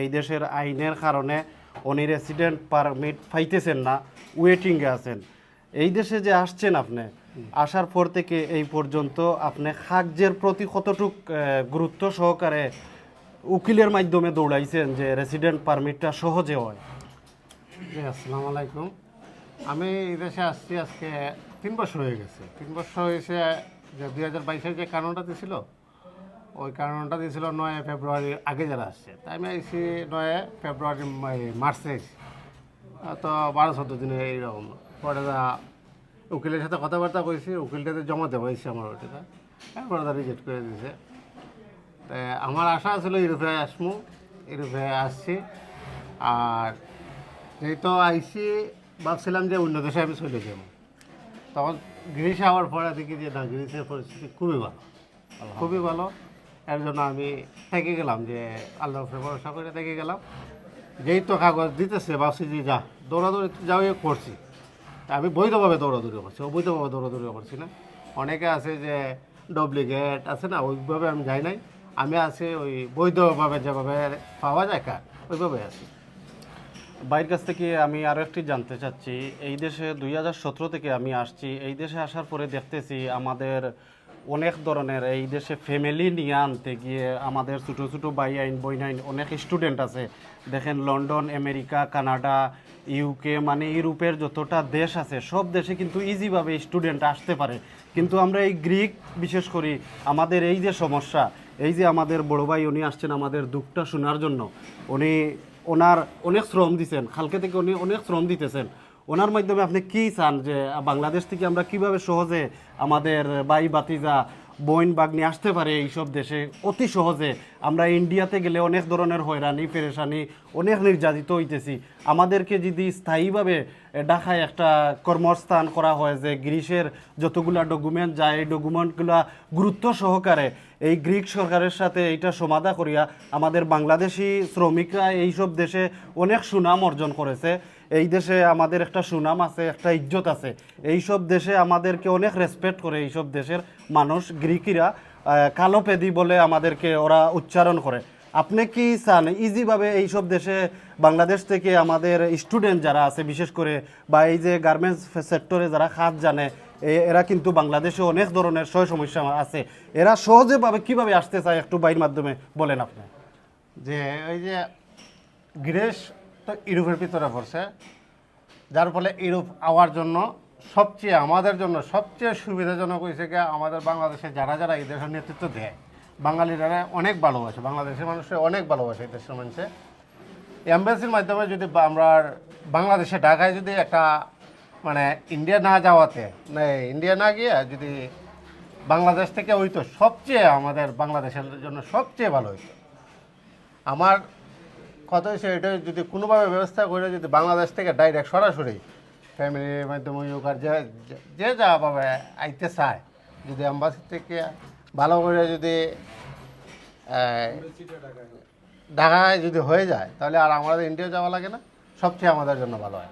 এই দেশের আইনের কারণে উনি রেসিডেন্ট পারমিট পাইতেছেন না ওয়েটিংয়ে আছেন। এই দেশে যে আসছেন আপনি, আসার পর থেকে এই পর্যন্ত আপনি কাগজের প্রতি কতটুক গুরুত্ব সহকারে উকিলের মাধ্যমে দৌড়াইছেন যে রেসিডেন্ট পারমিটটা সহজে হয়? আসসালামু আলাইকুম। আমি এই দেশে আসছি আজকে তিন বছর হয়ে গেছে। তিন বছর হয়েছে যে দুই হাজার বাইশের যে কারণটা দিয়েছিল ওই কারণটা দিয়েছিল নয় ফেব্রুয়ারির আগে যারা আসছে। তাই আমি আইসি নয় ফেব্রুয়ারি মার্চে আহ, তো বারো চোদ্দ দিনে এইরকম। পরে উকিলের সাথে কথাবার্তা কইছি উকিলটাতে জমা দেবো এসে আমার ওইটা এরপরে তারা রিজেক্ট করে দিয়েছে। তা আমার আশা ছিল ইউরোপে আসমু ইউরোপে আসছি। আর যেহেতু আইসি ভাবছিলাম যে অন্য দেশে আমি চলে যাব। তখন গ্রিসে আওয়ার পরে দেখি যে না গ্রিসের পরিস্থিতি খুবই ভালো। খুবই ভালো। এর জন্য আমি থেকে গেলাম যে আল্লাহ ভরসা করে থেকে গেলাম। যেই তো কাগজ দিতেছে, ভাবছি যে যা, দৌড়াদৌড়ি যাও করছি। আমি বৈধভাবে দৌড়াদৌড়ি করছি। অবৈধভাবে দৌড়াদৌড়ি করছি না। অনেকে আছে যে ডুপ্লিকেট আছে না, ওইভাবে আমি যাই নাই। আমি আছি ওই বৈধভাবে যেভাবে পাওয়া যায় কার ওইভাবে আছি। বাইরের কাছ থেকে আমি আরও একটি জানতে চাচ্ছি। এই দেশে দুই হাজার সতেরো থেকে আমি আসছি। এই দেশে আসার পরে দেখতেছি আমাদের অনেক ধরনের, এই দেশে ফ্যামিলি নিয়ে আনতে গিয়ে আমাদের ছোটো ছোটো বাই আইন বই আইন, অনেক স্টুডেন্ট আছে। দেখেন লন্ডন আমেরিকা কানাডা ইউকে মানে ইউরোপের যতটা দেশ আছে, সব দেশে কিন্তু ইজিভাবে স্টুডেন্ট আসতে পারে। কিন্তু আমরা এই গ্রিক বিশেষ করি আমাদের এই যে সমস্যা, এই যে আমাদের বড় ভাই উনি আসছেন আমাদের দুঃখটা শোনার জন্য, উনি ওনার অনেক শ্রম দিছেন, খালকে থেকে উনি অনেক শ্রম দিতেছেন। ওনার মাধ্যমে আপনি কি চান যে বাংলাদেশ থেকে আমরা কীভাবে সহজে আমাদের বাই বাতিজা বইন বাগনি আসতে পারে এইসব দেশে? অতি সহজে। আমরা ইন্ডিয়াতে গেলে অনেক ধরনের হয়রানি পেরেশানি অনেক নির্যাতিত হইতেছি। আমাদেরকে যদি স্থায়ীভাবে এ, ঢাকায় একটা কর্মস্থান করা হয় যে গ্রিসের যতগুলা ডকুমেন্ট যায় এই ডকুমেন্টগুলা গুরুত্ব সহকারে এই গ্রিক সরকারের সাথে এইটা সমাধা করিয়া আমাদের বাংলাদেশি শ্রমিকরা এইসব দেশে অনেক সুনাম অর্জন করেছে। এই দেশে আমাদের একটা সুনাম আছে একটা ইজ্জত আছে। এইসব দেশে আমাদেরকে অনেক রেসপেক্ট করে এইসব দেশের মানুষ গ্রিকিরা আহ, কালো পেদি বলে আমাদেরকে ওরা উচ্চারণ করে। আপনি কি চান ইজিভাবে এইসব দেশে বাংলাদেশ থেকে আমাদের স্টুডেন্ট যারা আছে বিশেষ করে বা এই যে গার্মেন্টস সেক্টরে যারা খাত জানে এরা কিন্তু বাংলাদেশে অনেক ধরনের সয় সমস্যা আছে। এরা সহজেভাবে কীভাবে আসতে চায় একটু বাইর মাধ্যমে বলেন আপনি? যে ওই যে গ্রেস তো ইউরোপের ভিতরে পড়ছে, যার ফলে ইউরোপ আওয়ার জন্য সবচেয়ে, আমাদের জন্য সবচেয়ে সুবিধাজনক হয়েছে কি আমাদের বাংলাদেশে যারা যারা এই দেশের নেতৃত্ব দেয় বাঙালিরা অনেক ভালোবাসে, বাংলাদেশের মানুষের অনেক ভালোবাসে এই দেশের মানুষে। এম্বাসির মাধ্যমে যদি আমরা বাংলাদেশে, ঢাকায় যদি একটা মানে ইন্ডিয়া না যাওয়াতে ইন্ডিয়া না গিয়ে যদি বাংলাদেশ থেকে হইতো, সবচেয়ে আমাদের বাংলাদেশের জন্য সবচেয়ে ভালো হইতো। আমার কথা এটা যদি কোনোভাবে ব্যবস্থা করে যদি বাংলাদেশ থেকে ডাইরেক্ট সরাসরি ফ্যামিলির মাধ্যমে হোক আর যে যা যাভাবে আইতে চায়, যদি অ্যাম্বাসি থেকে ভালো করে যদি ঢাকায় যদি হয়ে যায়, তাহলে আর আমাদের ইন্ডিয়া যাওয়া লাগে না। সবচেয়ে আমাদের জন্য ভালো হয়।